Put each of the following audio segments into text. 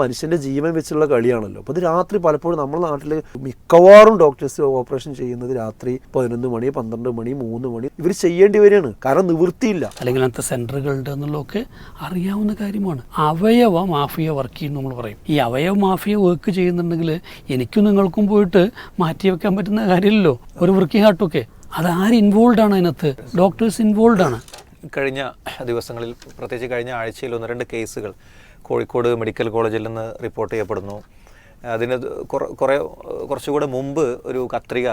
മനുഷ്യന്റെ ജീവൻ വെച്ചുള്ള കളിയാണല്ലോ. അപ്പോൾ ഇത് രാത്രി പലപ്പോഴും നമ്മുടെ നാട്ടിൽ മിക്കവാറും ഡോക്ടേഴ്സ് ഓപ്പറേഷൻ ചെയ്യുന്നത് രാത്രി പതിനൊന്ന് മണി പന്ത്രണ്ട് മണി മൂന്ന് മണി ഇവർ ചെയ്യേണ്ടി വരികയാണ്. കാരണം നിവൃത്തിയില്ല. അല്ലെങ്കിൽ അങ്ങനത്തെ സെന്ററുകളുണ്ട് എന്നുള്ളതൊക്കെ അറിയാവുന്ന കാര്യമാണ്. അവയവ മാഫിയ വർക്ക് ചെയ്യുന്നു നമ്മൾ പറയും. ഈ അവയവ മാഫിയ വർക്ക് ചെയ്യുന്നുണ്ടെങ്കിൽ എനിക്കും നിങ്ങൾക്കും പോയിട്ട് മാറ്റി വെക്കാൻ പറ്റുന്ന കാര്യമില്ലല്ലോ. ഒരു വൃക്കി ഹാട്ടൊക്കെ അത് ആര് ഇൻവോൾവ് ആണ് അതിനകത്ത്? ഡോക്ടേഴ്സ് ഇൻവോൾവ് ആണ്. കഴിഞ്ഞ ദിവസങ്ങളിൽ പ്രത്യേകിച്ച് കഴിഞ്ഞ ആഴ്ചയിൽ ഒന്ന് രണ്ട് കേസുകൾ കോഴിക്കോട് മെഡിക്കൽ കോളേജിൽ നിന്ന് റിപ്പോർട്ട് ചെയ്യപ്പെടുന്നു. അതിന് കുറേ കുറച്ചുകൂടെ മുമ്പ് ഒരു കത്രിക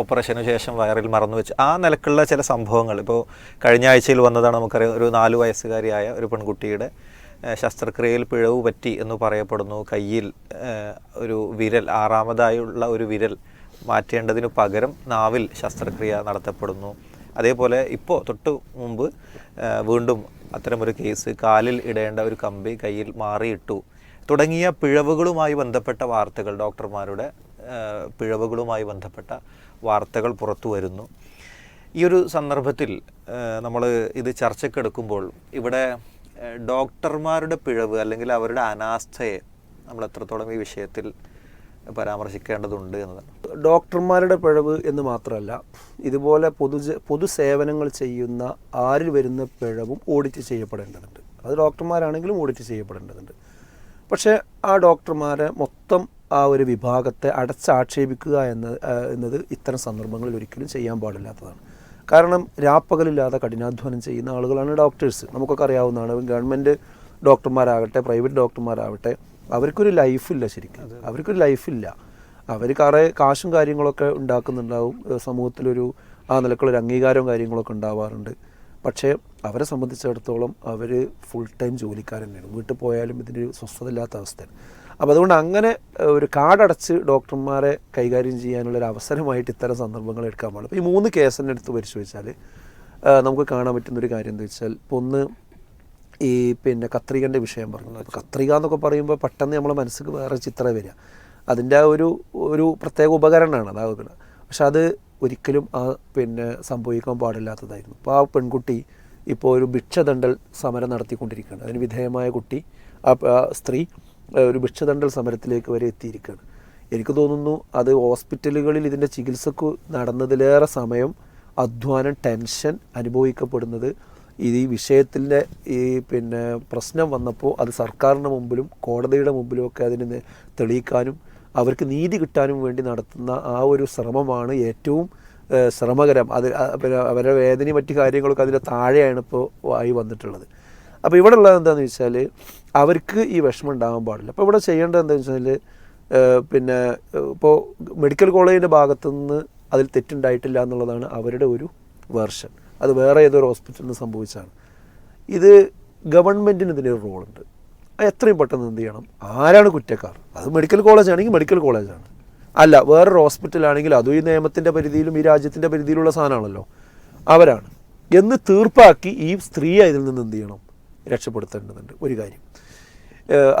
ഓപ്പറേഷന് ശേഷം വയറിൽ മറന്നു വെച്ച് ആ നിലക്കുള്ള ചില സംഭവങ്ങൾ. ഇപ്പോൾ കഴിഞ്ഞ ആഴ്ചയിൽ വന്നതാണ് നമുക്കറിയാം ഒരു നാലു വയസ്സുകാരിയായ ഒരു പെൺകുട്ടിയുടെ ശസ്ത്രക്രിയയിൽ പിഴവ് പറ്റി എന്ന് പറയപ്പെടുന്നു. കയ്യിൽ ഒരു വിരൽ ആറാമതായുള്ള ഒരു വിരൽ മാറ്റേണ്ടതിനു പകരം നാവിൽ ശസ്ത്രക്രിയ നടത്തപ്പെടുന്നു. അതേപോലെ ഇപ്പോൾ തൊട്ട് മുമ്പ് വീണ്ടും അത്തരമൊരു കേസ് കാലിൽ ഇടേണ്ട ഒരു കമ്പി കയ്യിൽ മാറിയിട്ടു. തുടങ്ങിയ പിഴവുകളുമായി ബന്ധപ്പെട്ട വാർത്തകൾ ഡോക്ടർമാരുടെ പിഴവുകളുമായി ബന്ധപ്പെട്ട വാർത്തകൾ പുറത്തു വരുന്നു. ഈ ഒരു സന്ദർഭത്തിൽ നമ്മൾ ഇത് ചർച്ചയ്ക്കെടുക്കുമ്പോൾ ഇവിടെ ഡോക്ടർമാരുടെ പിഴവ് അല്ലെങ്കിൽ അവരുടെ അനാസ്ഥയെ നമ്മൾ എത്രത്തോളം ഈ വിഷയത്തിൽ പരാമർശിക്കേണ്ടതുണ്ട് എന്നതാണ്. ഡോക്ടർമാരുടെ പിഴവ് എന്ന് മാത്രമല്ല ഇതുപോലെ പൊതു പൊതുസേവനങ്ങൾ ചെയ്യുന്ന ആരിൽ വരുന്ന പിഴവും ഓഡിറ്റ് ചെയ്യപ്പെടേണ്ടതുണ്ട്. അത് ഡോക്ടർമാരാണെങ്കിലും ഓഡിറ്റ് ചെയ്യപ്പെടേണ്ടതുണ്ട്. പക്ഷേ ആ ഡോക്ടർമാരെ മൊത്തം ആ ഒരു വിഭാഗത്തെ അടച്ചാക്ഷേപിക്കുക എന്ന എന്നത് ഇത്തരം സന്ദർഭങ്ങളിൽ ഒരിക്കലും ചെയ്യാൻ പാടില്ലാത്തതാണ്. കാരണം രാപ്പകലില്ലാതെ കഠിനാധ്വാനം ചെയ്യുന്ന ആളുകളാണ് ഡോക്ടേഴ്സ്. നമുക്കൊക്കെ അറിയാവുന്നതാണ് ഗവൺമെന്റ് ഡോക്ടർമാരാകട്ടെ പ്രൈവറ്റ് ഡോക്ടർമാരാകട്ടെ അവർക്കൊരു ലൈഫില്ല ശരിക്കും. അവർക്കൊരു ലൈഫില്ല അവർ കുറേ കാശും കാര്യങ്ങളൊക്കെ ഉണ്ടാക്കുന്നുണ്ടാവും. സമൂഹത്തിലൊരു ആ നിലക്കുള്ളൊരു അംഗീകാരവും കാര്യങ്ങളൊക്കെ ഉണ്ടാവാറുണ്ട്. പക്ഷേ അവരെ സംബന്ധിച്ചിടത്തോളം അവർ ഫുൾ ടൈം ജോലിക്കാരൻ തന്നെയാണ് വീട്ടിൽ പോയാലും ഇതിന്റെ സ്വസ്ഥത ഇല്ലാത്ത അവസ്ഥയാണ്. അപ്പോൾ അതുകൊണ്ട് അങ്ങനെ ഒരു കാർഡടച്ച് ഡോക്ടർമാരെ കൈകാര്യം ചെയ്യാനുള്ളൊരു അവസരമായിട്ട് ഇത്തരം സന്ദർഭങ്ങൾ എടുക്കാൻ പാടില്ല. ഈ മൂന്ന് കേസിന്റെ അടുത്ത് പരിശോധിച്ചാൽ നമുക്ക് കാണാൻ പറ്റുന്ന ഒരു കാര്യം എന്താ വെച്ചാൽ ഇപ്പോൾ ഒന്ന് ഈ പിന്നെ കത്രികന്റെ വിഷയം പറഞ്ഞു കത്രിക എന്നൊക്കെ പറയുമ്പോൾ പെട്ടെന്ന് നമ്മളെ മനസ്സിൽ വേറെ ചിത്രം വരിക. അതിന്റെ ആ ഒരു ഒരു പ്രത്യേക ഉപകരണമാണ് അതാകുന്നത്. പക്ഷെ അത് ഒരിക്കലും ആ പിന്നെ സംഭവിക്കാൻ പാടില്ലാത്തതായിരുന്നു. അപ്പോൾ ആ പെൺകുട്ടി ഇപ്പോൾ ഒരു ഭിക്ഷദണ്ഡൽ സമരം നടത്തിക്കൊണ്ടിരിക്കുകയാണ്. അതിന് വിധേയമായ കുട്ടി ആ സ്ത്രീ ഒരു ഭിക്ഷദണ്ഡൽ സമരത്തിലേക്ക് വരെ എത്തിയിരിക്കുകയാണ്. എനിക്ക് തോന്നുന്നു അത് ഹോസ്പിറ്റലുകളിൽ ഇതിന്റെ ചികിത്സക്ക് നടന്നതിലേറെ സമയം അധ്വാനം ടെൻഷൻ അനുഭവിക്കപ്പെടുന്നത് ഈ വിഷയത്തിന്റെ ഈ പിന്നെ പ്രശ്നം വന്നപ്പോൾ അത് സർക്കാരിന്റെ മുമ്പിലും കോടതിയുടെ മുമ്പിലും ഒക്കെ അതിനെ തെളിയിക്കാനും അവർക്ക് നീതി കിട്ടാനും വേണ്ടി നടത്തുന്ന ആ ഒരു ശ്രമമാണ് ഏറ്റവും ശ്രമകരം. അത് പിന്നെ അവരുടെ വേദനയും മറ്റു കാര്യങ്ങളൊക്കെ അതിന്റെ താഴെയാണ് ഇപ്പോൾ ആയി വന്നിട്ടുള്ളത്. അപ്പോൾ ഇവിടെ ഉള്ളത് എന്താണെന്ന് വെച്ചാൽ അവർക്ക് ഈ വിഷമം ഉണ്ടാകാൻ പാടില്ല. അപ്പോൾ ഇവിടെ ചെയ്യേണ്ടത് എന്താണെന്ന് വെച്ചാൽ പിന്നെ ഇപ്പോൾ മെഡിക്കൽ കോളേജിന്റെ ഭാഗത്തു നിന്ന് അതിൽ തെറ്റുണ്ടായിട്ടില്ല എന്നുള്ളതാണ് അവരുടെ ഒരു വേർഷൻ. അത് വേറെ ഏതൊരു ഹോസ്പിറ്റലിൽ നിന്ന് സംഭവിച്ചാണ് ഇത് ഗവൺമെന്റിന് ഇതിനൊരു റോളുണ്ട്. എത്രയും പെട്ടെന്ന് എന്ത് ചെയ്യണം? ആരാണ് കുറ്റക്കാർ? അത് മെഡിക്കൽ കോളേജ് ആണെങ്കിൽ മെഡിക്കൽ കോളേജാണ് അല്ല വേറൊരു ഹോസ്പിറ്റലാണെങ്കിൽ അതും ഈ നിയമത്തിന്റെ പരിധിയിലും ഈ രാജ്യത്തിന്റെ പരിധിയിലുള്ള സാധനമാണല്ലോ. അവരാണ്. എന്ന് തീർപ്പാക്കി ഈ സ്ത്രീയെ ഇതിൽ നിന്ന് എന്ത് ചെയ്യണം? രക്ഷപ്പെടുത്തേണ്ടതുണ്ട്. ഒരു കാര്യം.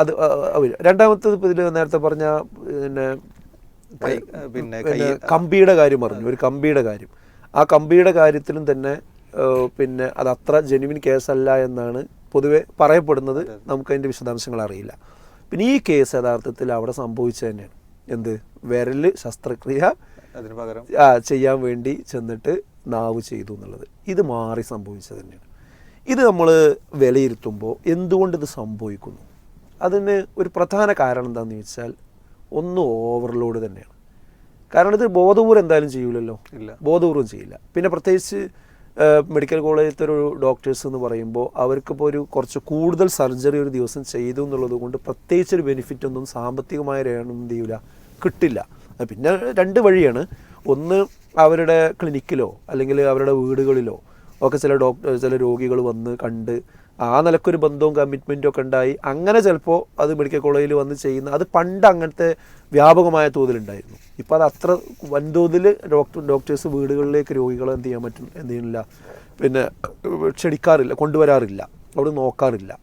അത് അവർ രണ്ടാമത്തത് ഇതിൽ നേരത്തെ പറഞ്ഞ പിന്നെ പിന്നെ പിന്നെ കമ്പിയുടെ കാര്യം പറഞ്ഞു. ഒരു കമ്പിയുടെ കാര്യം. ആ കമ്പിയുടെ കാര്യത്തിലും തന്നെ പിന്നെ അത് അത്ര ജെനുവിൻ കേസല്ല എന്നാണ് പൊതുവെ പറയപ്പെടുന്നത് നമുക്ക് അതിന്റെ വിശദാംശങ്ങൾ അറിയില്ല. പിന്നെ ഈ കേസ് യഥാർത്ഥത്തിൽ അവിടെ സംഭവിച്ചത് തന്നെയാണ്. എന്ത്? വിരൽ ശസ്ത്രക്രിയ അതിന് പകരം ആ, ചെയ്യാൻ വേണ്ടി ചെന്നിട്ട് നാവ് ചെയ്തു എന്നുള്ളത്. ഇത് മാറി സംഭവിച്ചത് തന്നെയാണ്. ഇത് നമ്മൾ വിലയിരുത്തുമ്പോൾ എന്തുകൊണ്ട് ഇത് സംഭവിക്കുന്നു? അതിന് ഒരു പ്രധാന കാരണം എന്താണെന്ന് ചോദിച്ചാൽ ഒന്ന് ഓവർലോഡ് തന്നെയാണ്. കാരണം ഇത് ബോധപൂർവം എന്തായാലും ചെയ്യൂലല്ലോ? ഇല്ല. ബോധപൂർവം ചെയ്യില്ല. പിന്നെ പ്രത്യേകിച്ച് മെഡിക്കൽ കോളേജിലത്തെ ഒരു ഡോക്ടേഴ്സ് എന്ന് പറയുമ്പോൾ അവർക്കിപ്പോൾ ഒരു കുറച്ച് കൂടുതൽ സർജറി ഒരു ദിവസം ചെയ്തു എന്നുള്ളത് കൊണ്ട് പ്രത്യേകിച്ച് ഒരു ബെനിഫിറ്റ് ഒന്നും സാമ്പത്തികമായ രേഖയൊന്നും എന്ത് ചെയ്യൂല കിട്ടില്ല. പിന്നെ രണ്ട് വഴിയാണ്. ഒന്ന് അവരുടെ ക്ലിനിക്കിലോ അല്ലെങ്കിൽ അവരുടെ വീടുകളിലോ ഒക്കെ ചില ഡോക്ടർ ചില രോഗികൾ വന്ന് കണ്ട് ആ നിലക്കൊരു ബന്ധവും കമ്മിറ്റ്മെന്റും ഒക്കെ ഉണ്ടായി. അങ്ങനെ ചിലപ്പോൾ അത് മെഡിക്കൽ കോളേജിൽ വന്ന് ചെയ്യുന്ന അത് പണ്ട് അങ്ങനത്തെ വ്യാപകമായ തോതിലുണ്ടായിരുന്നു. ഇപ്പോൾ അത് അത്ര വൻതോതിൽ ഡോക്ടർ ഡോക്ടേഴ്സ് വീടുകളിലേക്ക് രോഗികളെ എന്ത് ചെയ്യാൻ പറ്റും എന്ത് ചെയ്യുന്നില്ല. പിന്നെ ക്ഷണിക്കാറില്ല കൊണ്ടുവരാറില്ല. അവിടെ നോക്കാറില്ല.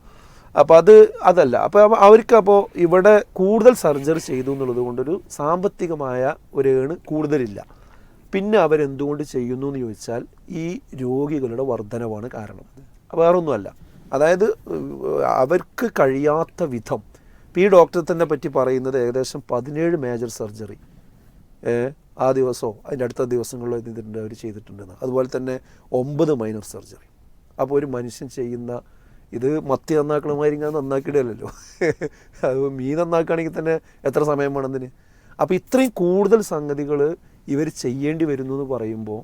അപ്പോൾ അത് അതല്ല. അപ്പോൾ അവർക്ക് അപ്പോൾ ഇവിടെ കൂടുതൽ സർജറി ചെയ്തു എന്നുള്ളത് കൊണ്ടൊരു സാമ്പത്തികമായ ഒരു ഏണ് കൂടുതലില്ല. പിന്നെ അവരെന്തുകൊണ്ട് ചെയ്യുന്നു എന്ന് ചോദിച്ചാൽ ഈ രോഗികളുടെ വർധനവാണ് കാരണം. വേറൊന്നുമല്ല. അതായത് അവർക്ക് കഴിയാത്ത വിധം. ഇപ്പോൾ ഈ ഡോക്ടറെ തന്നെ പറ്റി പറയുന്നത് ഏകദേശം പതിനേഴ് മേജർ സർജറി ആ ദിവസമോ അതിന്റെ അടുത്ത ദിവസങ്ങളിലോ ഇതിന്റെ അവർ ചെയ്തിട്ടുണ്ടെന്ന്. അതുപോലെ തന്നെ ഒമ്പത് മൈനർ സർജറി. അപ്പോൾ ഒരു മനുഷ്യൻ ചെയ്യുന്ന ഇത് മത്തി നന്നാക്കണമായിരിക്കും നന്നാക്കിയിടല്ലോ അത് മീൻ നന്നാക്കുകയാണെങ്കിൽ തന്നെ എത്ര സമയം വേണമെന്നിന് അപ്പോൾ ഇത്രയും കൂടുതൽ സംഗതികൾ ഇവർ ചെയ്യേണ്ടി വരുന്നു എന്ന് പറയുമ്പോൾ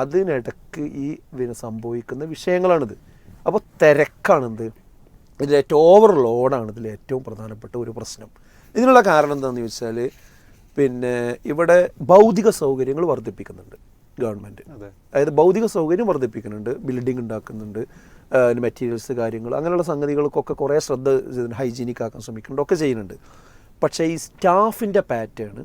അതിനിടക്ക് ഈ സംഭവിക്കുന്ന വിഷയങ്ങളാണിത്. അപ്പോൾ തിരക്കാണെന്ത് ഇതിൽ ഏറ്റവും ഓവർലോഡാണ് ഇതിൽ ഏറ്റവും പ്രധാനപ്പെട്ട ഒരു പ്രശ്നം. ഇതിനുള്ള കാരണം എന്താണെന്ന് ചോദിച്ചാൽ പിന്നെ ഇവിടെ ഭൗതിക സൗകര്യങ്ങൾ വർദ്ധിപ്പിക്കുന്നുണ്ട് ഗവൺമെന്റ് അതായത് ഭൗതിക സൗകര്യം വർദ്ധിപ്പിക്കുന്നുണ്ട് ബിൽഡിംഗ് ഉണ്ടാക്കുന്നുണ്ട് മെറ്റീരിയൽസ് കാര്യങ്ങൾ അങ്ങനെയുള്ള സംഗതികൾക്കൊക്കെ കുറേ ശ്രദ്ധ ഹൈജീനിക് ആക്കാൻ ശ്രമിക്കുന്നുണ്ട് ഒക്കെ ചെയ്യുന്നുണ്ട്. പക്ഷേ ഈ സ്റ്റാഫിന്റെ പാറ്റേൺ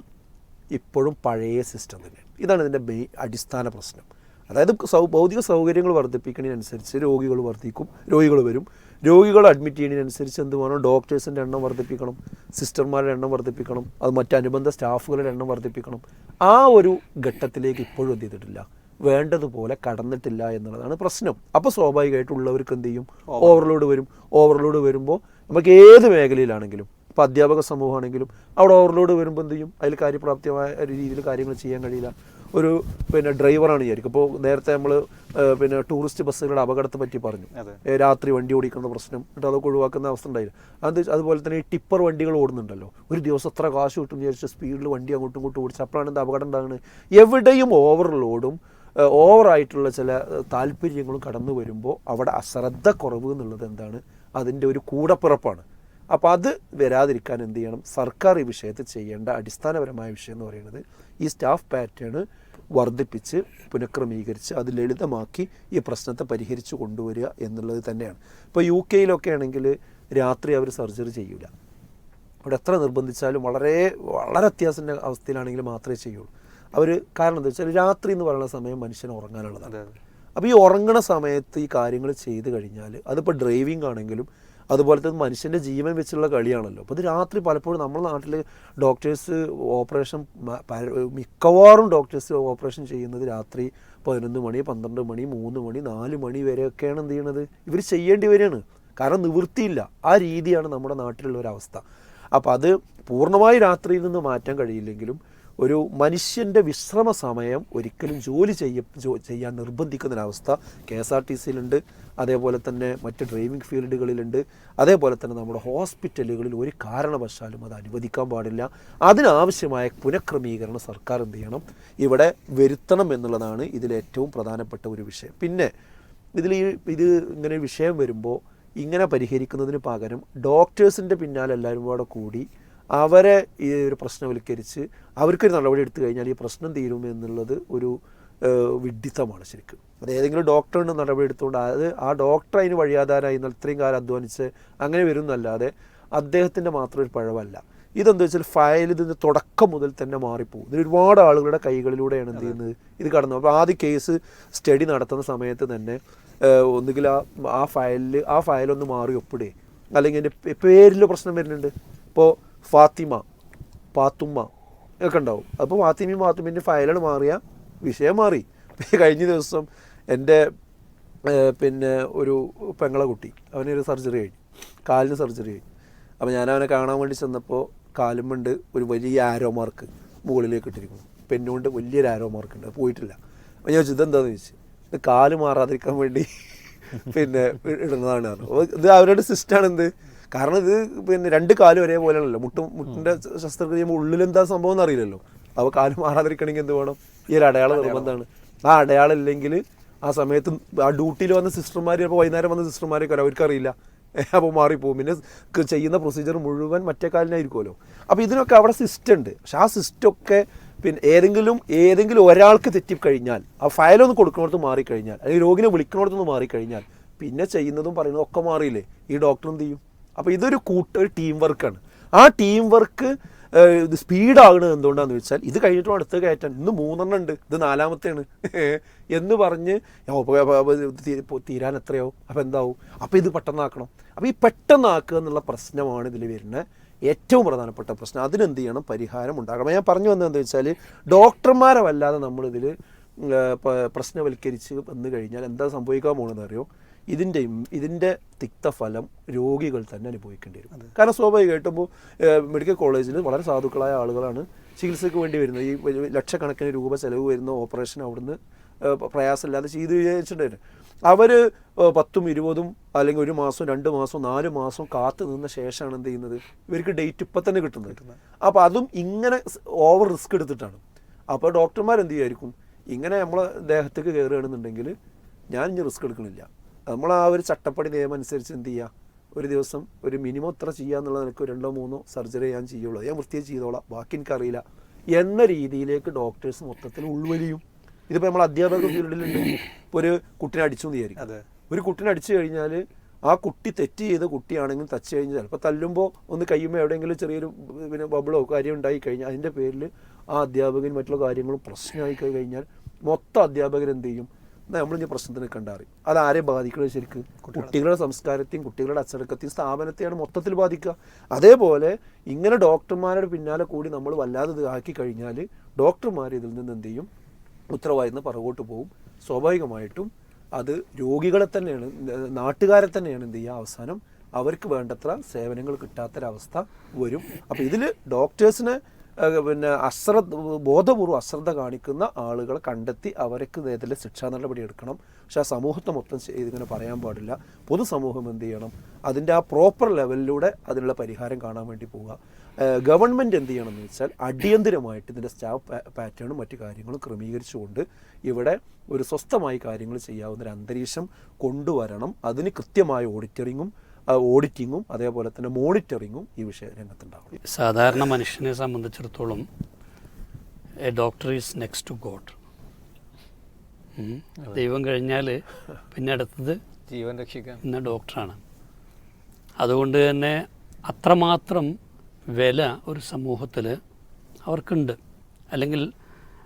ഇപ്പോഴും പഴയ സിസ്റ്റം തന്നെയാണ്. ഇതാണ് ഇതിന്റെ മെയിൻ അടിസ്ഥാന പ്രശ്നം. അതായത് സൗ ഭൗതിക സൗകര്യങ്ങൾ വർദ്ധിപ്പിക്കുന്നതിനനുസരിച്ച് രോഗികൾ വർദ്ധിക്കും രോഗികൾ വരും. രോഗികൾ അഡ്മിറ്റ് ചെയ്യുന്നതിനനുസരിച്ച് എന്ത് വേണം? ഡോക്ടേഴ്സിന്റെ എണ്ണം വർദ്ധിപ്പിക്കണം സിസ്റ്റർമാരുടെ എണ്ണം വർദ്ധിപ്പിക്കണം അത് മറ്റനുബന്ധ സ്റ്റാഫുകളുടെ എണ്ണം വർദ്ധിപ്പിക്കണം. ആ ഒരു ഘട്ടത്തിലേക്ക് ഇപ്പോഴും എത്തിയിട്ടില്ല വേണ്ടതുപോലെ കടന്നിട്ടില്ല എന്നുള്ളതാണ് പ്രശ്നം. അപ്പോൾ സ്വാഭാവികമായിട്ടുള്ളവർക്ക് എന്ത് ചെയ്യും? ഓവർലോഡ് വരും. ഓവർലോഡ് വരുമ്പോൾ നമുക്ക് ഏത് മേഖലയിലാണെങ്കിലും ഇപ്പോൾ അധ്യാപക സമൂഹമാണെങ്കിലും അവിടെ ഓവർലോഡ് വരുമ്പോൾ എന്ത് ചെയ്യും? അതിൽ കാര്യപ്രാപ്തിയായ രീതിയിൽ കാര്യങ്ങൾ ചെയ്യാൻ കഴിയില്ല. ഒരു പിന്നെ ഡ്രൈവറാണ് വിചാരിക്കും. ഇപ്പോൾ നേരത്തെ നമ്മൾ പിന്നെ ടൂറിസ്റ്റ് ബസ്സുകളുടെ അപകടത്തെ പറ്റി പറഞ്ഞു. രാത്രി വണ്ടി ഓടിക്കുന്ന പ്രശ്നം എന്നിട്ട് അതൊക്കെ ഒഴിവാക്കുന്ന അവസ്ഥ ഉണ്ടായില്ല. അത് അതുപോലെ തന്നെ ഈ ടിപ്പർ വണ്ടികൾ ഓടുന്നുണ്ടല്ലോ. ഒരു ദിവസം എത്ര കാശ് കിട്ടും വിചാരിച്ച സ്പീഡിൽ വണ്ടി അങ്ങോട്ടും ഇങ്ങോട്ടും ഓടിച്ച് അപ്പോഴാണ് എന്താ അപകടം ഉണ്ടാകുന്നത് എവിടെയും ഓവർലോഡും ഓവറായിട്ടുള്ള ചില താല്പര്യങ്ങളും കടന്നു വരുമ്പോൾ അവിടെ അശ്രദ്ധ കുറവ് എന്നുള്ളത് എന്താണ്? അതിന്റെ ഒരു കൂടപ്പിറപ്പാണ്. അപ്പോൾ അത് വരാതിരിക്കാൻ എന്ത് ചെയ്യണം? സർക്കാർ ഈ വിഷയത്തിൽ ചെയ്യേണ്ട അടിസ്ഥാനപരമായ വിഷയം എന്ന് പറയുന്നത് ഈ സ്റ്റാഫ് പാറ്റേൺ വർദ്ധിപ്പിച്ച് പുനഃക്രമീകരിച്ച് അത് ലളിതമാക്കി ഈ പ്രശ്നത്തെ പരിഹരിച്ചു കൊണ്ടുവരിക എന്നുള്ളത് തന്നെയാണ്. ഇപ്പോൾ യു കെയിലൊക്കെ ആണെങ്കിൽ രാത്രി അവർ സർജറി ചെയ്യില്ല അവിടെ എത്ര നിർബന്ധിച്ചാലും വളരെ വളരെ അത്യാവശ്യ അവസ്ഥയിലാണെങ്കിൽ മാത്രമേ ചെയ്യുള്ളൂ. അവർ കാരണം എന്താ വെച്ചാൽ രാത്രി എന്ന് പറയുന്ന സമയം മനുഷ്യൻ ഉറങ്ങാനുള്ളതാണ്. അപ്പോൾ ഈ ഉറങ്ങണ സമയത്ത് ഈ കാര്യങ്ങൾ ചെയ്ത് കഴിഞ്ഞാൽ അതിപ്പോൾ ഡ്രൈവിംഗ് ആണെങ്കിലും അതുപോലെ തന്നെ മനുഷ്യന്റെ ജീവൻ വെച്ചുള്ള കളിയാണല്ലോ. അപ്പോൾ ഇത് രാത്രി പലപ്പോഴും നമ്മുടെ നാട്ടിൽ ഡോക്ടേഴ്സ് ഓപ്പറേഷൻ മിക്കവാറും ഡോക്ടേഴ്സ് ഓപ്പറേഷൻ ചെയ്യുന്നത് രാത്രി പതിനൊന്ന് മണി പന്ത്രണ്ട് മണി മൂന്ന് മണി നാല് മണി വരെയൊക്കെയാണ് എന്ത് ചെയ്യണത്? ഇവർ ചെയ്യേണ്ടി വരികയാണ്. കാരണം നിവൃത്തിയില്ല. ആ രീതിയാണ് നമ്മുടെ നാട്ടിലുള്ള ഒരു അവസ്ഥ. അപ്പോൾ അത് പൂർണമായി രാത്രിയിൽ നിന്ന് മാറ്റാൻ കഴിയില്ലെങ്കിലും ഒരു മനുഷ്യന്റെ വിശ്രമ സമയം ഒരിക്കലും ജോലി ചെയ്യ ചെയ്യാൻ നിർബന്ധിക്കുന്നൊരവസ്ഥ കെ എസ് ആർ ടി സിയിലുണ്ട്. അതേപോലെ തന്നെ മറ്റ് ഡ്രൈവിംഗ് ഫീൽഡുകളിലുണ്ട്. അതേപോലെ തന്നെ നമ്മുടെ ഹോസ്പിറ്റലുകളിൽ ഒരു കാരണവശാലും അത് അനുവദിക്കാൻ പാടില്ല. അതിനാവശ്യമായ പുനഃക്രമീകരണം സർക്കാർ എന്ത് ചെയ്യണം? ഇവിടെ വരുത്തണം എന്നുള്ളതാണ് ഇതിലേറ്റവും പ്രധാനപ്പെട്ട ഒരു വിഷയം. പിന്നെ ഇതിൽ ഈ ഇത് ഇങ്ങനെ വിഷയം വരുമ്പോൾ ഇങ്ങനെ പരിഹരിക്കുന്നതിന് പകരം ഡോക്ടേഴ്സിന്റെ പിന്നാലെ എല്ലാവരും കൂടെ കൂടി അവരെ ഈ ഒരു പ്രശ്നവൽക്കരിച്ച് അവർക്കൊരു നടപടി എടുത്തു കഴിഞ്ഞാൽ ഈ പ്രശ്നം തീരും എന്നുള്ളത് ഒരു വിഡിത്തമാണ് വിഡ്ഢിത്തമാണ് ശരിക്കും. അത് ഏതെങ്കിലും ഡോക്ടറിന് നടപടി എടുത്തുകൊണ്ട് അത് ആ ഡോക്ടർ അതിന് വഴിയാധാരായി എന്നാൽ ഇത്രയും കാലം അധ്വാനിച്ച് അങ്ങനെ വരുന്നല്ലാതെ അദ്ദേഹത്തിന്റെ മാത്രം ഒരു പഴവല്ല. ഇതെന്താ വെച്ചാൽ ഫയൽ ഇതിന് തുടക്കം മുതൽ തന്നെ മാറിപ്പോകും. ഇതിൽ ഒരുപാട് ആളുകളുടെ കൈകളിലൂടെയാണ് എന്ത് ചെയ്യുന്നത്? ഇത് കടന്നു. അപ്പോൾ ആദ്യ കേസ് സ്റ്റഡി നടത്തുന്ന സമയത്ത് തന്നെ ഒന്നുകിൽ ആ ആ ഫയലിൽ ആ ഫയലൊന്ന് മാറി ഒപ്പിടുകയും അല്ലെങ്കിൽ എന്റെ പേരിൽ പ്രശ്നം വരുന്നുണ്ട്. ഇപ്പോൾ ഫാത്തിമ പാത്തുമ്മ ഒക്കെ ഉണ്ടാവും. അപ്പോൾ ഫാത്തിമയും പാത്തുമ്മിന്റെ ഫയലുകൾ മാറിയ വിഷയം മാറി. കഴിഞ്ഞ ദിവസം എന്റെ പിന്നെ ഒരു പെങ്ങളെ കുട്ടി അവനൊരു സർജറി കഴിഞ്ഞു. കാലിന് സർജറി കഴിഞ്ഞു. അപ്പോൾ ഞാൻ അവനെ കാണാൻ വേണ്ടി ചെന്നപ്പോൾ കാലും കാലുമുണ്ട് ഒരു വലിയ ആരോ മാർക്ക് മുകളിലേക്ക് ഇട്ടിരിക്കുന്നു. പെണ്ണുകൊണ്ട് വലിയൊരു ആരോ മാർക്ക് ഉണ്ട്. പോയിട്ടില്ല. അപ്പോൾ ഞാൻ ചോദിച്ചു ഇതെന്താണെന്ന് ചോദിച്ചു? ഇത് കാൽ മാറാതിരിക്കാൻ വേണ്ടി പിന്നെ ഇടുന്നതാണ്. ഇത് അവരുടെ സിസ്റ്റാണ് എന്ത് കാരണം ഇത് പിന്നെ രണ്ട് കാലും ഒരേപോലെയാണല്ലോ. മുട്ടും മുട്ടിന്റെ ശസ്ത്രക്രിയ ചെയ്യുമ്പോൾ ഉള്ളിലെന്താ സംഭവം എന്ന് അറിയില്ലല്ലോ. അപ്പോൾ കാൽ മാറാതിരിക്കണമെങ്കിൽ എന്ത് വേണം? ഈ ഒരു അടയാളം നിർബന്ധമാണ്. ആ അടയാളം ഇല്ലെങ്കിൽ ആ സമയത്ത് ആ ഡ്യൂട്ടിയിൽ വന്ന സിസ്റ്റർമാർ ചിലപ്പോൾ വൈകുന്നേരം വന്ന സിസ്റ്റർമാരൊക്കെ വരാം. അവർക്കറിയില്ല. അപ്പോൾ മാറിപ്പോകും പിന്നെ ചെയ്യുന്ന പ്രൊസീജിയർ മുഴുവൻ മറ്റേ കാലിനായിരിക്കുമല്ലോ. അപ്പോൾ ഇതിനൊക്കെ അവിടെ സിസ്റ്റം ഉണ്ട്. പക്ഷെ ആ സിസ്റ്റമൊക്കെ പിന്നെ ഏതെങ്കിലും ഏതെങ്കിലും ഒരാൾക്ക് തെറ്റിക്കഴിഞ്ഞാൽ ആ ഫയലൊന്ന് കൊടുക്കുന്നിടത്ത് മാറിക്കഴിഞ്ഞാൽ അല്ലെങ്കിൽ രോഗിനെ വിളിക്കുന്നിടത്തുനിന്ന് മാറിക്കഴിഞ്ഞാൽ പിന്നെ ചെയ്യുന്നതും പറയുന്നതും ഒക്കെ മാറിയില്ലേ? ഈ ഡോക്ടർ എന്ത് ചെയ്യും? അപ്പോൾ ഇതൊരു കൂട്ട ഒരു ടീം വർക്കാണ് ആ ടീം വർക്ക് ഇത് സ്പീഡാകണത് എന്തുകൊണ്ടാന്ന് വെച്ചാൽ ഇത് കഴിഞ്ഞിട്ടും അടുത്ത് കയറ്റാൻ ഇന്ന് മൂന്നെണ്ണം ഉണ്ട്. ഇത് നാലാമത്തെയാണ്. എന്ന് പറഞ്ഞ് "ഓ, അപ്പൊ- അപ്പൊ- അപ്പൊ ഇത് തീ- ഇപ്പൊ തീരാൻ എത്രയോ അപ്പോൾ എന്താവും? അപ്പോൾ ഇത് പെട്ടെന്നാക്കണം അപ്പോൾ ഈ പെട്ടെന്നാക്കുക എന്നുള്ള പ്രശ്നമാണ് ഇതിൽ വരുന്ന ഏറ്റവും പ്രധാനപ്പെട്ട പ്രശ്നം. അതിനെന്ത് ചെയ്യണം? പരിഹാരം ഉണ്ടാക്കണം. ഞാൻ പറഞ്ഞു വന്നതെന്ന് വെച്ചാൽ ഡോക്ടർമാരെ വല്ലാതെ നമ്മളിതിൽ പ്രശ്നവൽക്കരിച്ച് വന്നു കഴിഞ്ഞാൽ എന്താ സംഭവിക്കാൻ പോകണമെന്ന് അറിയോ ഇതിന്റെയും ഇതിന്റെ തിക്തഫലം രോഗികൾ തന്നെ അനുഭവിക്കേണ്ടി വരും. കാരണം സ്വാഭാവികമായിട്ടും ഇപ്പോൾ മെഡിക്കൽ കോളേജിൽ വളരെ സാധുക്കളായ ആളുകളാണ് ചികിത്സയ്ക്ക് വേണ്ടി വരുന്നത്. ഈ ലക്ഷക്കണക്കിന് രൂപ ചെലവ് വരുന്ന ഓപ്പറേഷൻ അവിടുന്ന് പ്രയാസമില്ലാതെ ചെയ്ത് വിചാരിച്ചിട്ടുണ്ട് അവർ പത്തും ഇരുപതും അല്ലെങ്കിൽ ഒരു മാസം രണ്ട് മാസം നാല് മാസം കാത്തു നിന്ന ശേഷമാണ് എന്ത് ചെയ്യുന്നത്? ഇവർക്ക് ഡേറ്റ് ഇപ്പം തന്നെ കിട്ടുന്നത്. അപ്പോൾ അതും ഇങ്ങനെ ഓവർ റിസ്ക് എടുത്തിട്ടാണ്. അപ്പോൾ ഡോക്ടർമാർ എന്ത് ചെയ്യുമായിരിക്കും ഇങ്ങനെ നമ്മളെ ദേഹത്തേക്ക് കയറുകയാണെന്നുണ്ടെങ്കിൽ ഞാൻ ഇനി റിസ്ക് എടുക്കണില്ല. നമ്മൾ ആ ഒരു ചട്ടപ്പടി നിയമം അനുസരിച്ച് എന്ത് ചെയ്യുക ഒരു ദിവസം ഒരു മിനിമം എത്ര ചെയ്യുക എന്നുള്ള നിനക്ക് രണ്ടോ മൂന്നോ സർജറി ഞാൻ ചെയ്യുള്ളൂ. ഞാൻ വൃത്തിയെ ചെയ്തോളാം. ബാക്കി എനിക്കറിയില്ല എന്ന രീതിയിലേക്ക് ഡോക്ടേഴ്സ് മൊത്തത്തിൽ ഉൾവലിയും. ഇതിപ്പോൾ നമ്മൾ അധ്യാപക ഫീൽഡിലുണ്ട് ഇപ്പോൾ ഒരു കുട്ടിനെ അടിച്ചു എന്ന് വിചാരിക്കും. അതെ. ഒരു കുട്ടിനെ അടിച്ചു കഴിഞ്ഞാൽ ആ കുട്ടി തെറ്റ് ചെയ്ത കുട്ടിയാണെങ്കിൽ തച്ച് കഴിഞ്ഞാൽ ചിലപ്പോൾ തല്ലുമ്പോൾ ഒന്ന് കഴിയുമ്പോൾ എവിടെയെങ്കിലും ചെറിയൊരു പിന്നെ ബബിളോ കാര്യം ഉണ്ടായി കഴിഞ്ഞാൽ അതിന്റെ പേരിൽ ആ അധ്യാപകൻ മറ്റുള്ള കാര്യങ്ങളും പ്രശ്നമായി കഴിഞ്ഞാൽ മൊത്തം അധ്യാപകർ എന്ത് ചെയ്യും? നമ്മളിഞ്ഞ പ്രശ്നത്തിന് കണ്ടാറി അത് ആരെ ബാധിക്കുന്നത് ശരിക്കും? കുട്ടികളുടെ സംസ്കാരത്തെയും കുട്ടികളുടെ അച്ചടക്കത്തെയും സ്ഥാപനത്തെയാണ് മൊത്തത്തിൽ ബാധിക്കുക. അതേപോലെ ഇങ്ങനെ ഡോക്ടർമാരുടെ പിന്നാലെ കൂടി നമ്മൾ വല്ലാതെ ഇത് ആക്കി കഴിഞ്ഞാൽ ഡോക്ടർമാർ ഇതിൽ നിന്ന് എന്ത് ചെയ്യും? ഉത്തരവാദിന്ന് പുറകോട്ട് പോകും. സ്വാഭാവികമായിട്ടും അത് രോഗികളെ തന്നെയാണ് നാട്ടുകാരെ തന്നെയാണ് എന്ത് ചെയ്യുക? അവസാനം അവർക്ക് വേണ്ടത്ര സേവനങ്ങൾ കിട്ടാത്തൊരവസ്ഥ വരും. അപ്പോൾ ഇതിൽ ഡോക്ടേഴ്സിനെ പിന്നെ അശ്രദ്ധ ബോധപൂർവം അശ്രദ്ധ കാണിക്കുന്ന ആളുകളെ കണ്ടെത്തി അവർക്ക് നേരത്തിലെ ശിക്ഷാ നടപടി എടുക്കണം. പക്ഷേ ആ സമൂഹത്തെ മൊത്തം ഇതിങ്ങനെ പറയാൻ പാടില്ല. പൊതുസമൂഹം എന്ത് ചെയ്യണം? അതിന്റെ ആ പ്രോപ്പർ ലെവലിലൂടെ അതിനുള്ള പരിഹാരം കാണാൻ വേണ്ടി പോവുക. ഗവൺമെന്റ് എന്ത് ചെയ്യണം എന്ന് വെച്ചാൽ അടിയന്തിരമായിട്ട് ഇതിന്റെ സ്റ്റാഫ് പാറ്റേണും മറ്റു കാര്യങ്ങളും ക്രമീകരിച്ചുകൊണ്ട് ഇവിടെ ഒരു സ്വസ്ഥമായി കാര്യങ്ങൾ ചെയ്യാവുന്ന ഒരു അന്തരീക്ഷം കൊണ്ടുവരണം. അതിന് കൃത്യമായ ഓഡിറ്ററിങ്ങും ഓഡിറ്റിങ്ങും അതേപോലെ തന്നെ മോണിറ്ററിങ്ങും ഈ വിഷയ രംഗത്തുണ്ടാകും സാധാരണ മനുഷ്യനെ സംബന്ധിച്ചിടത്തോളം a doctor is next to god ദൈവം കഴിഞ്ഞാൽ പിന്നെ അടുത്തത് ജീവൻ രക്ഷിക്കാൻ. എന്ന ഡോക്ടറാണ് അതുകൊണ്ട് തന്നെ അത്രമാത്രം വില ഒരു സമൂഹത്തിൽ അവർക്കുണ്ട്. അല്ലെങ്കിൽ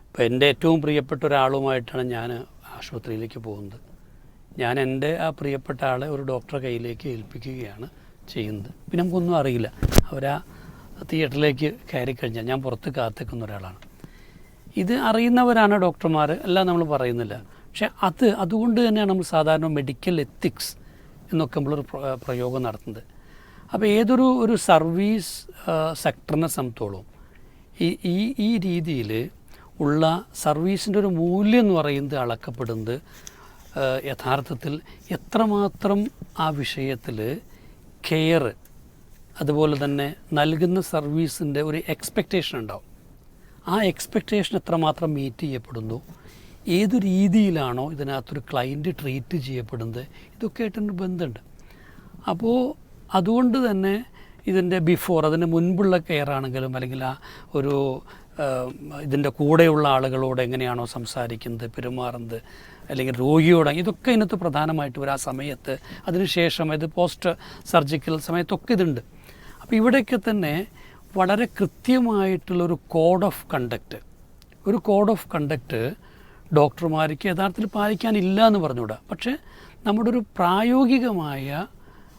ഇപ്പം എന്റെ ഏറ്റവും പ്രിയപ്പെട്ട ഒരാളുമായിട്ടാണ് ഞാൻ ആശുപത്രിയിലേക്ക് പോകുന്നത്. ഞാൻ എന്റെ ആ പ്രിയപ്പെട്ട ആളെ ഒരു ഡോക്ടറെ കയ്യിലേക്ക് ഏൽപ്പിക്കുകയാണ് ചെയ്യുന്നത്. പിന്നെ നമുക്കൊന്നും അറിയില്ല. അവരാ തിയേറ്ററിലേക്ക് കയറി കഴിഞ്ഞാൽ ഞാൻ പുറത്ത് കാത്തിക്കുന്ന ഒരാളാണ്. ഇത് അറിയുന്നവരാണ് ഡോക്ടർമാർ. എല്ലാം നമ്മൾ പറയുന്നില്ല. പക്ഷേ അത് അതുകൊണ്ട് തന്നെയാണ് നമ്മൾ സാധാരണ മെഡിക്കൽ എത്തിക്സ് എന്നൊക്കെ നമ്മളൊരു പ്ര- പ്രയോഗം നടത്തുന്നത്. അപ്പോൾ ഏതൊരു ഒരു സർവീസ് സെക്ടറിനെ സംബന്ധിച്ചോളം ഈ ഈ ഈ രീതിയിൽ ഉള്ള സർവീസിന്റെ ഒരു മൂല്യം എന്ന് പറയുന്നത് അളക്കപ്പെടുന്നത് യഥാർത്ഥത്തിൽ എത്രമാത്രം ആ വിഷയത്തിൽ കെയർ അതുപോലെ തന്നെ നൽകുന്ന സർവീസിന്റെ ഒരു എക്സ്പെക്റ്റേഷൻ ഉണ്ടാവും. ആ എക്സ്പെക്റ്റേഷൻ എത്രമാത്രം മീറ്റ് ചെയ്യപ്പെടുന്നു ഏത് രീതിയിലാണോ ഇതിനകത്തൊരു ക്ലയന്റ് ട്രീറ്റ് ചെയ്യപ്പെടുന്നത് ഇതൊക്കെ ആയിട്ടൊരു ബന്ധമുണ്ട്. അപ്പോൾ അതുകൊണ്ട് തന്നെ ഇതിന്റെ ബിഫോർ അതിന് മുൻപുള്ള കെയർ ആണെങ്കിലും അല്ലെങ്കിൽ ആ ഒരു ഇതിന്റെ കൂടെയുള്ള ആളുകളോട് എങ്ങനെയാണോ സംസാരിക്കുന്നത് പെരുമാറുന്നത് അല്ലെങ്കിൽ രോഗിയോട് ഇതൊക്കെ ഇതിനകത്ത് പ്രധാനമായിട്ട് വരും. ആ സമയത്ത് അതിനുശേഷം ഇത് പോസ്റ്റ് സർജിക്കൽ സമയത്തൊക്കെ ഇതുണ്ട്. അപ്പോൾ ഇവിടെയൊക്കെ തന്നെ വളരെ കൃത്യമായിട്ടുള്ളൊരു കോഡ് ഓഫ് കണ്ടക്റ്റ് ഒരു കോഡ് ഓഫ് കണ്ടക്റ്റ് ഡോക്ടർമാർക്ക് യഥാർത്ഥത്തിൽ പാലിക്കാനില്ല എന്ന് പറഞ്ഞുകൂടാ. പക്ഷേ നമ്മുടെ ഒരു പ്രായോഗികമായ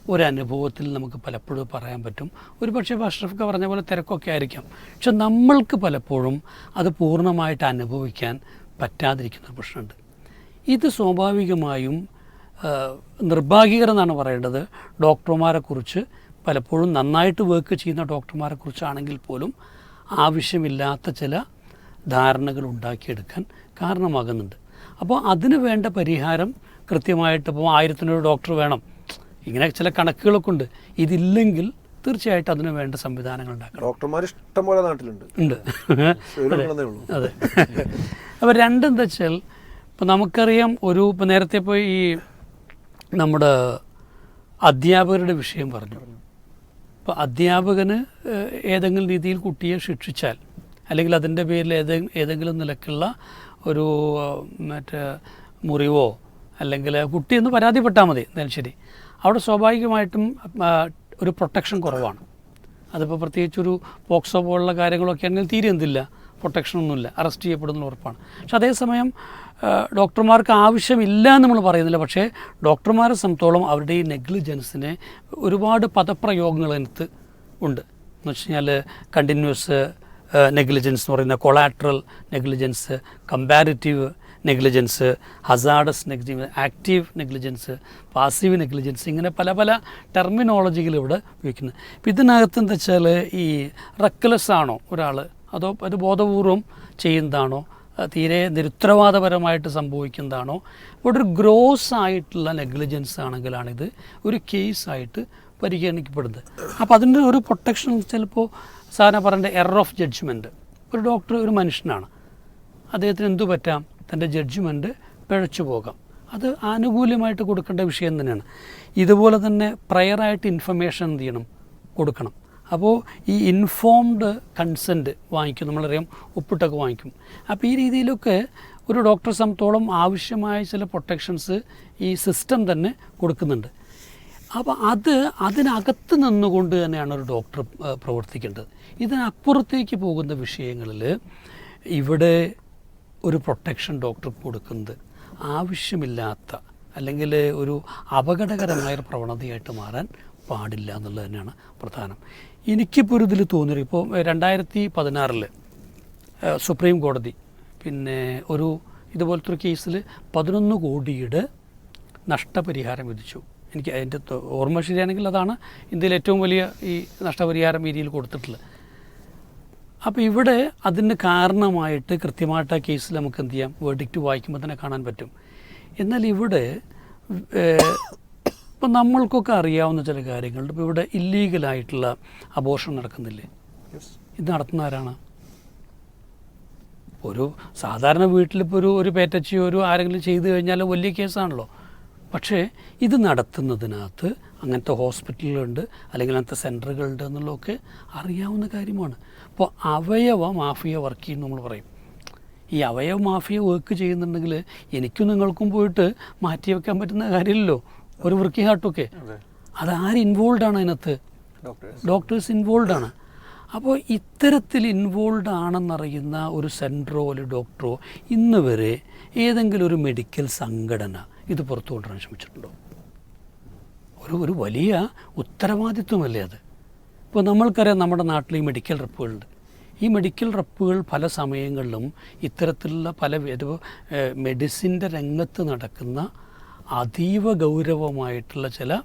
ഒരു അനുഭവത്തിൽ നമുക്ക് പലപ്പോഴും പറയാൻ പറ്റും. ഒരു പക്ഷേ അഷ്റഫ്ക പറഞ്ഞ പോലെ തിരക്കൊക്കെ ആയിരിക്കാം. പക്ഷെ നമ്മൾക്ക് പലപ്പോഴും അത് പൂർണമായിട്ട് അനുഭവിക്കാൻ പറ്റാതിരിക്കുന്ന പ്രശ്നമുണ്ട്. ഇത് സ്വാഭാവികമായും നിർഭാഗ്യകരം എന്നാണ് പറയേണ്ടത്. ഡോക്ടർമാരെ കുറിച്ച് പലപ്പോഴും നന്നായിട്ട് വർക്ക് ചെയ്യുന്ന ഡോക്ടർമാരെക്കുറിച്ചാണെങ്കിൽ പോലും ആവശ്യമില്ലാത്ത ചില ധാരണകൾ ഉണ്ടാക്കിയെടുക്കാൻ കാരണമാകുന്നുണ്ട്. അപ്പോൾ അതിന് വേണ്ട പരിഹാരം കൃത്യമായിട്ട് ഇപ്പോൾ ആയിരത്തിനൊരു ഡോക്ടർ വേണം. ഇങ്ങനെ ചില കണക്കുകളൊക്കെ ഉണ്ട്. ഇതില്ലെങ്കിൽ തീർച്ചയായിട്ടും അതിന് വേണ്ട സംവിധാനങ്ങൾ ഉണ്ടാക്കണം. ഡോക്ടർമാർ ഇഷ്ടംപോലെ നാട്ടിലുണ്ട്. ഉണ്ട്. അതെ. അപ്പോൾ രണ്ടെന്താ വെച്ചാൽ ഇപ്പം നമുക്കറിയാം ഒരു ഇപ്പം നേരത്തെ ഇപ്പോൾ ഈ നമ്മുടെ അധ്യാപകരുടെ വിഷയം പറഞ്ഞു. അപ്പോൾ അധ്യാപകന് ഏതെങ്കിലും രീതിയിൽ കുട്ടിയെ ശിക്ഷിച്ചാൽ അല്ലെങ്കിൽ അതിന്റെ പേരിൽ ഏതെ ഏതെങ്കിലും നിലക്കുള്ള ഒരു മറ്റേ മുറിവോ അല്ലെങ്കിൽ കുട്ടിയൊന്ന് പരാതിപ്പെട്ടാൽ മതി എന്നാലും ശരി. അവിടെ സ്വാഭാവികമായിട്ടും ഒരു പ്രൊട്ടക്ഷൻ കുറവാണ്. അതിപ്പോൾ പ്രത്യേകിച്ച് ഒരു പോക്സോ പോലുള്ള കാര്യങ്ങളൊക്കെ ആണെങ്കിൽ തീരെ എന്തില്ല പ്രൊട്ടക്ഷൻ ഒന്നുമില്ല അറസ്റ്റ് ചെയ്യപ്പെടുന്ന ഉറപ്പാണ്. പക്ഷെ അതേസമയം ഡോക്ടർമാർക്ക് ആവശ്യമില്ല എന്ന് നമ്മൾ പറയുന്നില്ല. പക്ഷേ ഡോക്ടർമാരെ സംബന്ധിച്ചോളം അവരുടെ ഈ നെഗ്ലിജൻസിനെ ഒരുപാട് പദപ്രയോഗങ്ങൾ അതിനകത്ത് ഉണ്ട്. എന്ന് വെച്ച് കഴിഞ്ഞാൽ കണ്ടിന്യൂസ് നെഗ്ലിജൻസ് എന്ന് പറയുന്ന collateral negligence comparative negligence hazardous negligence active negligence passive negligence ഇങ്ങനെ പല പല ടെർമിനോളജികൾ ഇവിടെ ഉപയോഗിക്കുന്നത് ഇപ്പം ഇതിനകത്ത് എന്താ വെച്ചാൽ ഈ റെക്ലെസ് ആണോ ഒരാൾ അതോ അത് ബോധപൂർവം ചെയ്യുന്നതാണോ? തീരെ നിരുത്തരവാദപരമായിട്ട് സംഭവിക്കുന്നതാണോ? ഇവിടെ ഒരു ഗ്രോസ് ആയിട്ടുള്ള നെഗ്ലിജൻസ് ആണെങ്കിലാണിത് ഒരു കേസായിട്ട് പരിഗണിക്കപ്പെടുന്നത്. അപ്പോൾ അതിന്റെ ഒരു പ്രൊട്ടക്ഷൻ ചിലപ്പോൾ സാധാരണ പറയേണ്ട എറർ ഓഫ് ജഡ്ജ്മെന്റ് ഒരു ഡോക്ടർ ഒരു മനുഷ്യനാണ്. അദ്ദേഹത്തിന് എന്തു പറ്റാം? തന്റെ ജഡ്ജ്മെന്റ് പിഴച്ചു പോകാം. അത് ആനുകൂല്യമായിട്ട് കൊടുക്കേണ്ട വിഷയം തന്നെയാണ്. ഇതുപോലെ തന്നെ പ്രയറായിട്ട് ഇൻഫർമേഷൻ എന്ത് ചെയ്യണം? കൊടുക്കണം. അപ്പോൾ ഈ ഇൻഫോംഡ് കൺസെന്റ് വാങ്ങിക്കും നമ്മളറിയാം ഒപ്പിട്ടൊക്കെ വാങ്ങിക്കും. അപ്പോൾ ഈ രീതിയിലൊക്കെ ഒരു ഡോക്ടർ സംബന്ധത്തോളം ആവശ്യമായ ചില പ്രൊട്ടക്ഷൻസ് ഈ സിസ്റ്റം തന്നെ കൊടുക്കുന്നുണ്ട്. അപ്പോൾ അത് അതിനകത്ത് നിന്നുകൊണ്ട് തന്നെയാണ് ഒരു ഡോക്ടർ പ്രവർത്തിക്കേണ്ടത്. ഇതിനപ്പുറത്തേക്ക് പോകുന്ന വിഷയങ്ങളിൽ ഇവിടെ ഒരു പ്രൊട്ടക്ഷൻ ഡോക്ടർ കൊടുക്കുന്നത് ആവശ്യമില്ലാത്ത അല്ലെങ്കിൽ ഒരു അപകടകരമായ പ്രവണതയായിട്ട് മാറാൻ പാടില്ല എന്നുള്ളത് തന്നെയാണ് പ്രധാനം. എനിക്കിപ്പോൾ ഒരു ഇതിൽ തോന്നിയത് ഇപ്പോൾ രണ്ടായിരത്തി പതിനാറിൽ സുപ്രീം കോടതി പിന്നെ ഒരു ഇതുപോലത്തെ ഒരു കേസിൽ പതിനൊന്ന് കോടിയുടെ നഷ്ടപരിഹാരം വിധിച്ചു. എനിക്ക് അതിന്റെ ഓർമ്മ ശരിയാണെങ്കിൽ അതാണ് ഇന്ത്യയിൽ ഏറ്റവും വലിയ ഈ നഷ്ടപരിഹാരം രീതിയിൽ കൊടുത്തിട്ടുള്ളത്. അപ്പോൾ ഇവിടെ അതിന് കാരണമായിട്ട് കൃത്യമായിട്ട് ആ കേസിൽ നമുക്ക് എന്ത് ചെയ്യാം? വേർഡിക്റ്റ് വായിക്കുമ്പോൾ തന്നെ കാണാൻ പറ്റും. എന്നാൽ ഇവിടെ ഇപ്പം നമ്മൾക്കൊക്കെ അറിയാവുന്ന ചില കാര്യങ്ങളുണ്ട്. ഇപ്പോൾ ഇവിടെ ഇല്ലീഗലായിട്ടുള്ള അബോർഷൻ നടക്കുന്നില്ലേ? ഇത് നടത്തുന്ന ആരാണ്? ഒരു സാധാരണ വീട്ടിലിപ്പോൾ ഒരു ഒരു പേറ്റച്ചിയോ ഒരു ആരെങ്കിലും ചെയ്തു കഴിഞ്ഞാൽ വലിയ കേസാണല്ലോ. പക്ഷേ ഇത് നടത്തുന്നതിനകത്ത് അങ്ങനത്തെ ഹോസ്പിറ്റലുകളുണ്ട് അല്ലെങ്കിൽ അങ്ങനത്തെ സെന്ററുകളുണ്ട് എന്നുള്ളതൊക്കെ അറിയാവുന്ന കാര്യമാണ്. അപ്പോൾ അവയവ മാഫിയ വർക്ക് ചെയ്യും നമ്മൾ പറയും. ഈ അവയവ മാഫിയ വർക്ക് ചെയ്യുന്നുണ്ടെങ്കിൽ എനിക്കും നിങ്ങൾക്കും പോയിട്ട് മാറ്റി വെക്കാൻ പറ്റുന്ന കാര്യമില്ലല്ലോ. ഒരു വൃക്കിഹാട്ടൊക്കെ അത്. ആര് ഇൻവോൾവ് ആണ് അതിനകത്ത്? ഡോക്ടേഴ്സ്. ഇൻവോൾവ് ആണ് അപ്പോൾ ഇത്തരത്തിൽ ഇൻവോൾവ് ആണെന്നറിയുന്ന ഒരു സെന്ററോ ഒരു ഡോക്ടറോ ഇന്ന് വരെ ഏതെങ്കിലും ഒരു മെഡിക്കൽ സംഘടന ഇത് പുറത്തു കൊണ്ടുവരാൻ ശ്രമിച്ചിട്ടുണ്ടോ? ഒരു ഒരു വലിയ ഉത്തരവാദിത്വമല്ലേ അത്? ഇപ്പോൾ നമ്മൾക്കറിയാം നമ്മുടെ നാട്ടിൽ ഈ മെഡിക്കൽ റെപ്പുകളുണ്ട്. ഈ മെഡിക്കൽ റെപ്പുകൾ പല സമയങ്ങളിലും ഇത്തരത്തിലുള്ള പല മെഡിസിന്റെ രംഗത്ത് നടക്കുന്ന അതീവ ഗൗരവമായിട്ടുള്ള ചില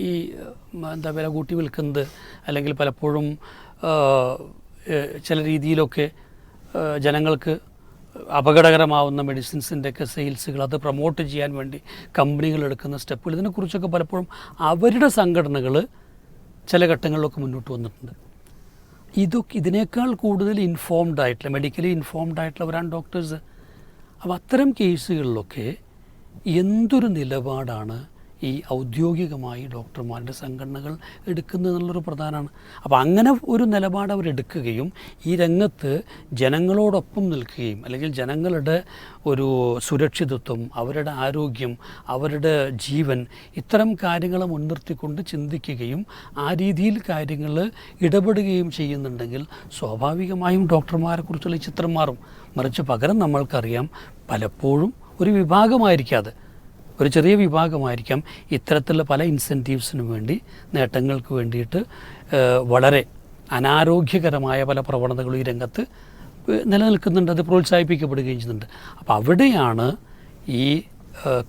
ഈ എന്താ വില കൂട്ടി വിൽക്കുന്നത് അല്ലെങ്കിൽ പലപ്പോഴും ചില രീതിയിലൊക്കെ ജനങ്ങൾക്ക് അപകടകരമാവുന്ന മെഡിസിൻസിന്റെ ഒക്കെ സെയിൽസുകൾ അത് പ്രൊമോട്ട് ചെയ്യാൻ വേണ്ടി കമ്പനികൾ എടുക്കുന്ന സ്റ്റെപ്പുകൾ. ഇതിനെക്കുറിച്ചൊക്കെ പലപ്പോഴും അവരുടെ സംഘടനകൾ ചില ഘട്ടങ്ങളിലൊക്കെ മുന്നോട്ട് വന്നിട്ടുണ്ട്. ഇതൊക്കെ ഇതിനേക്കാൾ കൂടുതൽ ഇൻഫോംഡ് ആയിട്ടുള്ള മെഡിക്കലി ഇൻഫോംഡ് ആയിട്ടുള്ളവരാണ് ഡോക്ടേഴ്സ് അപ്പോൾ അത്തരം കേസുകളിലൊക്കെ എന്തൊരു നിലപാടാണ് ഈ ഔദ്യോഗികമായി ഡോക്ടർമാരുടെ സംഘടനകൾ എടുക്കുന്നത് എന്നുള്ളൊരു പ്രധാനമാണ് അപ്പോൾ അങ്ങനെ ഒരു നിലപാട് അവരെടുക്കുകയും ഈ രംഗത്ത് ജനങ്ങളോടൊപ്പം നിൽക്കുകയും അല്ലെങ്കിൽ ജനങ്ങളുടെ ഒരു സുരക്ഷിതത്വം അവരുടെ ആരോഗ്യം അവരുടെ ജീവൻ ഇത്തരം കാര്യങ്ങളെ മുൻനിർത്തിക്കൊണ്ട് ചിന്തിക്കുകയും ആ രീതിയിൽ കാര്യങ്ങൾ ഇടപെടുകയും ചെയ്യുന്നുണ്ടെങ്കിൽ സ്വാഭാവികമായും ഡോക്ടർമാരെക്കുറിച്ചുള്ള ചിത്രം മാറും. മറിച്ച് പകരം നമ്മൾക്കറിയാം പലപ്പോഴും ഒരു വിഭാഗമായിരിക്കാതെ ഒരു ചെറിയ വിഭാഗമായിരിക്കാം ഇത്തരത്തിലുള്ള പല ഇൻസെന്റീവ്സിനും വേണ്ടി നേട്ടങ്ങൾക്ക് വേണ്ടിയിട്ട് വളരെ അനാരോഗ്യകരമായ പല പ്രവണതകളും ഈ രംഗത്ത് നിലനിൽക്കുന്നുണ്ട്. അത് പ്രോത്സാഹിപ്പിക്കപ്പെടുകയും ചെയ്യുന്നുണ്ട്. അപ്പോൾ അവിടെയാണ് ഈ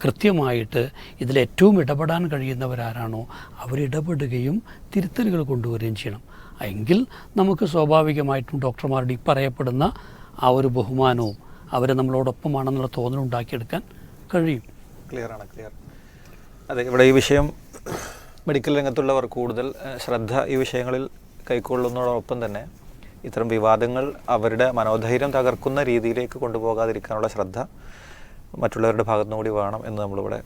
കൃത്യമായിട്ട് ഇതിൽ ഏറ്റവും ഇടപെടാൻ കഴിയുന്നവരാരാണോ അവരിടപെടുകയും തിരുത്തലുകൾ കൊണ്ടുവരികയും ചെയ്യണം. എങ്കിൽ നമുക്ക് സ്വാഭാവികമായിട്ടും ഡോക്ടർമാരുടെ ഈ പറയപ്പെടുന്ന ആ ഒരു ബഹുമാനവും അവരെ നമ്മളോടൊപ്പമാണെന്നുള്ള തോന്നലുണ്ടാക്കിയെടുക്കാൻ കഴിയും. ക്ലിയർ ആണ് ക്ലിയർ. അതെ ഇവിടെ ഈ വിഷയം മെഡിക്കൽ രംഗത്തുള്ളവർ കൂടുതൽ ശ്രദ്ധ ഈ വിഷയങ്ങളിൽ കൈക്കൊള്ളുന്നതോടൊപ്പം തന്നെ ഇത്തരം വിവാദങ്ങൾ അവരുടെ മനോധൈര്യം തകർക്കുന്ന രീതിയിലേക്ക് കൊണ്ടുപോകാതിരിക്കാനുള്ള ശ്രദ്ധ മറ്റുള്ളവരുടെ ഭാഗത്തുനിന്നുകൂടി വേണം എന്ന് നമ്മളിവിടെ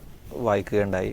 വായിക്കുകയുണ്ടായി.